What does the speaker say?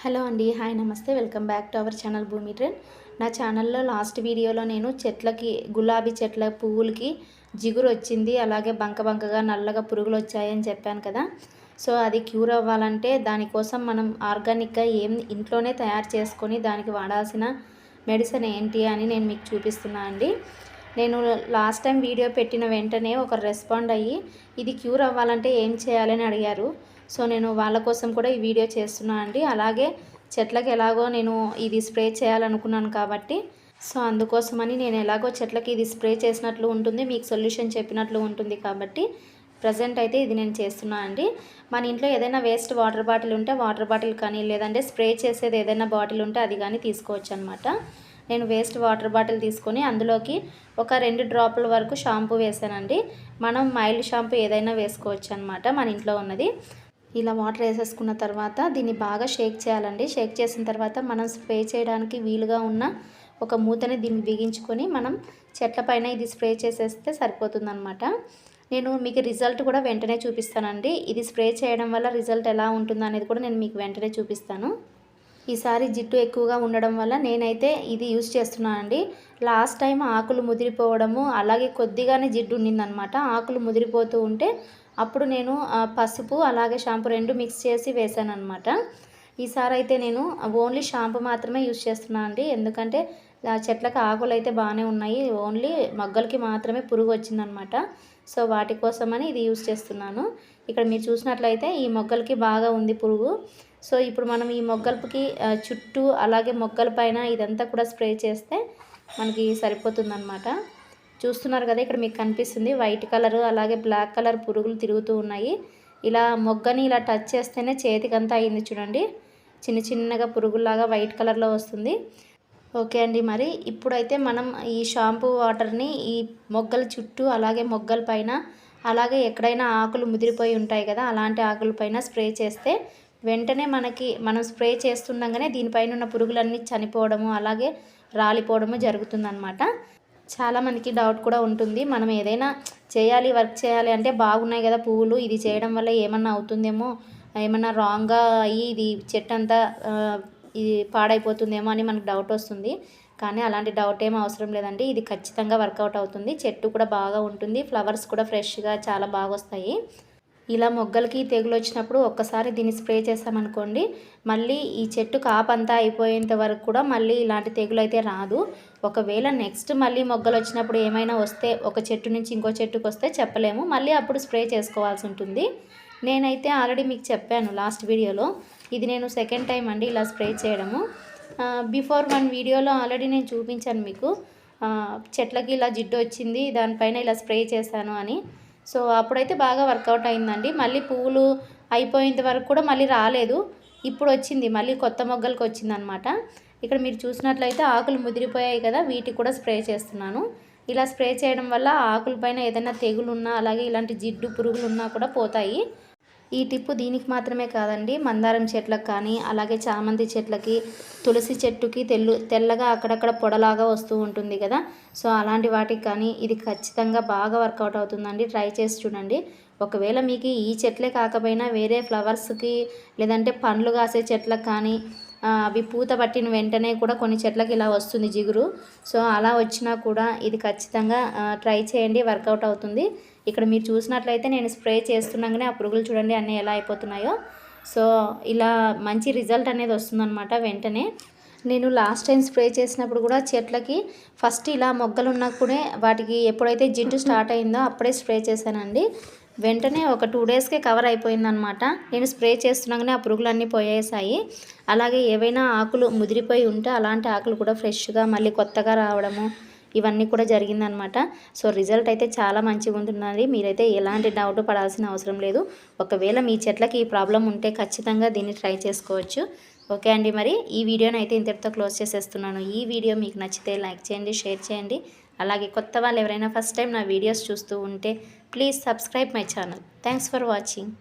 Hello అండి hi నమస్తే. Welcome back to our channel Bhumi trend. నా ఛానల్లో లాస్ట్ వీడియోలో నేను చెట్లకి గులాబీ చెట్ల పువ్వులకి జిగురు వచ్చింది. అలాగే బంక బంకగా నల్లగా పురుగులు వచ్చాయని చెప్పాను కదా. సో అది క్యూర్ అవ్వాలంటే దానికోసం మనం ఆర్గానిక్గా ఏం ఇంట్లోనే తయారు చేసుకొని దానికి వాడాల్సిన మెడిసిన్ ఏంటి అని నేను మీకు చూపిస్తున్నాను అండి. నేను లాస్ట్ టైం వీడియో పెట్టిన వెంటనే ఒక రెస్పాండ్ అయ్యి ఇది క్యూర్ అవ్వాలంటే ఏం చేయాలని అడిగారు. సో నేను వాళ్ళ కోసం కూడా ఈ వీడియో చేస్తున్నాను అండి. అలాగే చెట్లకి ఎలాగో నేను ఇది స్ప్రే చేయాలనుకున్నాను కాబట్టి సో అందుకోసమని నేను ఎలాగో చెట్లకి ఇది స్ప్రే చేసినట్లు ఉంటుంది మీకు సొల్యూషన్ చెప్పినట్లు ఉంటుంది కాబట్టి ప్రజెంట్ అయితే ఇది నేను చేస్తున్నా అండి. మన ఇంట్లో ఏదైనా వేస్ట్ వాటర్ బాటిల్ ఉంటే వాటర్ బాటిల్ కానీ లేదంటే స్ప్రే చేసేది ఏదైనా బాటిల్ ఉంటే అది కానీ తీసుకోవచ్చు అనమాట నేను వేస్ట్ వాటర్ బాటిల్ తీసుకొని అందులోకి ఒక రెండు డ్రాపుల వరకు షాంపూ వేసానండి మనం మైల్డ్ షాంపూ ఏదైనా వేసుకోవచ్చు అనమాట మన ఇంట్లో ఉన్నది. ఇలా వాటర్ వేసేసుకున్న తర్వాత దీన్ని బాగా షేక్ చేయాలండి. షేక్ చేసిన తర్వాత మనం స్ప్రే చేయడానికి వీలుగా ఉన్న ఒక మూతని దీన్ని బిగించుకొని మనం చెట్ల పైన ఇది స్ప్రే చేసేస్తే సరిపోతుందనమాట నేను మీకు రిజల్ట్ కూడా వెంటనే చూపిస్తానండి. ఇది స్ప్రే చేయడం వల్ల రిజల్ట్ ఎలా ఉంటుందో అనేది కూడా నేను మీకు వెంటనే చూపిస్తాను. ఈసారి జిట్టు ఎక్కువగా ఉండడం వల్ల నేనైతే ఇది యూజ్ చేస్తున్నానండి. లాస్ట్ టైం ఆకులు ముదిరిపోవడము అలాగే కొద్దిగానే జిడ్డు ఉండిందనమాట ఆకులు ముదిరిపోతూ ఉంటే అప్పుడు నేను పసుపు అలాగే షాంపూ రెండు మిక్స్ చేసి వేసాను అనమాట ఈసారి అయితే నేను ఓన్లీ షాంపూ మాత్రమే యూజ్ చేస్తున్నాను అండి. ఎందుకంటే చెట్లకు ఆకులు అయితే బాగానే ఉన్నాయి. ఓన్లీ మొగ్గలకి మాత్రమే పురుగు వచ్చిందనమాట సో వాటి కోసమని ఇది యూజ్ చేస్తున్నాను. ఇక్కడ మీరు చూసినట్లయితే ఈ మొగ్గలకి బాగా ఉంది పురుగు. సో ఇప్పుడు మనం ఈ మొగ్గలకి చుట్టూ అలాగే మొగ్గల పైన ఇదంతా కూడా స్ప్రే చేస్తే మనకి సరిపోతుందన్నమాట. చూస్తున్నారు కదా ఇక్కడ మీకు కనిపిస్తుంది. వైట్ కలర్ అలాగే బ్లాక్ కలర్ పురుగులు తిరుగుతూ ఉన్నాయి. ఇలా మొగ్గని ఇలా టచ్ చేస్తేనే చేతికంతా అయింది చూడండి. చిన్న చిన్నగా పురుగుల్లాగా వైట్ కలర్లో వస్తుంది. ఓకే అండి మరి ఇప్పుడైతే మనం ఈ షాంపూ వాటర్ని ఈ మొగ్గల చుట్టూ అలాగే మొగ్గల పైన అలాగే ఎక్కడైనా ఆకులు ముదిరిపోయి ఉంటాయి కదా అలాంటి ఆకుల పైన స్ప్రే చేస్తే వెంటనే మనకి మనం స్ప్రే చేస్తుండగానే దీనిపైన ఉన్న పురుగులన్నీ చనిపోవడము అలాగే రాలిపోవడము జరుగుతుందన్నమాట. చాలా మనకి డౌట్ కూడా ఉంటుంది. మనం ఏదైనా చేయాలి వర్క్ చేయాలి అంటే బాగున్నాయి కదా పువ్వులు ఇది చేయడం వల్ల ఏమన్నా అవుతుందేమో ఏమన్నా రాంగ్గా అయ్యి ఇది చెట్టు అంతా ఇది పాడైపోతుందేమో అని మనకు డౌట్ వస్తుంది. కానీ అలాంటి డౌట్ ఏం అవసరం లేదండి. ఇది ఖచ్చితంగా వర్కౌట్ అవుతుంది. చెట్టు కూడా బాగా ఉంటుంది. ఫ్లవర్స్ కూడా ఫ్రెష్గా చాలా బాగా వస్తాయి. ఇలా మొగ్గలకి తెగులు వచ్చినప్పుడు ఒక్కసారి దీన్ని స్ప్రే చేసామనుకోండి మళ్ళీ ఈ చెట్టు కాపంతా అయిపోయేంత వరకు కూడా మళ్ళీ ఇలాంటి తెగులు అయితే రాదు. ఒకవేళ నెక్స్ట్ మళ్ళీ మొగ్గలు వచ్చినప్పుడు ఏమైనా వస్తే ఒక చెట్టు నుంచి ఇంకో చెట్టుకు వస్తే చెప్పలేము. మళ్ళీ అప్పుడు స్ప్రే చేసుకోవాల్సి ఉంటుంది. నేనైతే ఆల్రెడీ మీకు చెప్పాను లాస్ట్ వీడియోలో ఇది నేను సెకండ్ టైం అండి ఇలా స్ప్రే చేయడము. బిఫోర్ వన్ వీడియోలో ఆల్రెడీ నేను చూపించాను మీకు. చెట్లకి ఇలా జిడ్డు వచ్చింది దానిపైన ఇలా స్ప్రే చేశాను అని. సో అప్పుడైతే బాగా వర్కౌట్ అయిందండి. మళ్ళీ పువ్వులు అయిపోయేంత వరకు కూడా మళ్ళీ రాలేదు. ఇప్పుడు వచ్చింది. మళ్ళీ కొత్త మొగ్గలకు వచ్చిందనమాట. ఇక్కడ మీరు చూసినట్లయితే ఆకులు ముదిరిపోయాయి కదా వీటికి కూడా స్ప్రే చేస్తున్నాను. ఇలా స్ప్రే చేయడం వల్ల ఆకులపైన ఏదైనా తెగులు ఉన్నా అలాగే ఇలాంటి జిడ్డు పురుగులు ఉన్నా కూడా పోతాయి. ఈ టిప్పు దీనికి మాత్రమే కాదండి. మందారం చెట్లకు కానీ అలాగే చామంతి చెట్లకి తులసి చెట్టుకి తెల్లు తెల్లగా అక్కడక్కడ పొడలాగా వస్తూ ఉంటుంది కదా. సో అలాంటి వాటికి కానీ ఇది ఖచ్చితంగా బాగా వర్కౌట్ అవుతుందండి. ట్రై చేసి చూడండి. ఒకవేళ మీకు ఈ చెట్లే కాకపోయినా వేరే ఫ్లవర్స్కి లేదంటే పండ్లు కాసే చెట్లకు కానీ అవి పూత పట్టిన వెంటనే కూడా కొన్ని చెట్లకి ఇలా వస్తుంది జిగురు. సో అలా వచ్చినా కూడా ఇది ఖచ్చితంగా ట్రై చేయండి. వర్కౌట్ అవుతుంది. ఇక్కడ మీరు చూసినట్లయితే నేను స్ప్రే చేస్తున్నాగానే ఆ పురుగులు చూడండి అన్నీ ఎలా అయిపోతున్నాయో. సో ఇలా మంచి రిజల్ట్ అనేది వస్తుందన్నమాట వెంటనే. నేను లాస్ట్ టైం స్ప్రే చేసినప్పుడు కూడా చెట్లకి ఫస్ట్ ఇలా మొగ్గలు ఉన్నప్పుడే వాటికి ఎప్పుడైతే జిడ్డు స్టార్ట్ అయిందో అప్పుడే స్ప్రే చేశానండి. వెంటనే ఒక టూ డేస్కే కవర్ అయిపోయిందనమాట నేను స్ప్రే చేస్తున్నాగానే ఆ పురుగులు అన్నీ పోయేసాయి. అలాగే ఏవైనా ఆకులు ముదిరిపోయి ఉంటే అలాంటి ఆకులు కూడా ఫ్రెష్గా మళ్ళీ కొత్తగా రావడము ఇవన్నీ కూడా జరిగిందనమాట. సో రిజల్ట్ అయితే చాలా మంచిగా ఉంటున్నది మీరైతే ఎలాంటి డౌట్ పడాల్సిన అవసరం లేదు. ఒకవేళ మీ చెట్లకి ఈ ప్రాబ్లం ఉంటే ఖచ్చితంగా దీన్ని ట్రై చేసుకోవచ్చు. ఓకే అండి మరి. ఈ వీడియోని అయితే ఇంతటితో క్లోజ్ చేసేస్తున్నాను. ఈ వీడియో మీకు నచ్చితే లైక్ చేయండి షేర్ చేయండి. అలాగే కొత్త వాళ్ళు ఎవరైనా ఫస్ట్ టైం నా వీడియోస్ చూస్తూ ఉంటే please subscribe my channel. Thanks for watching.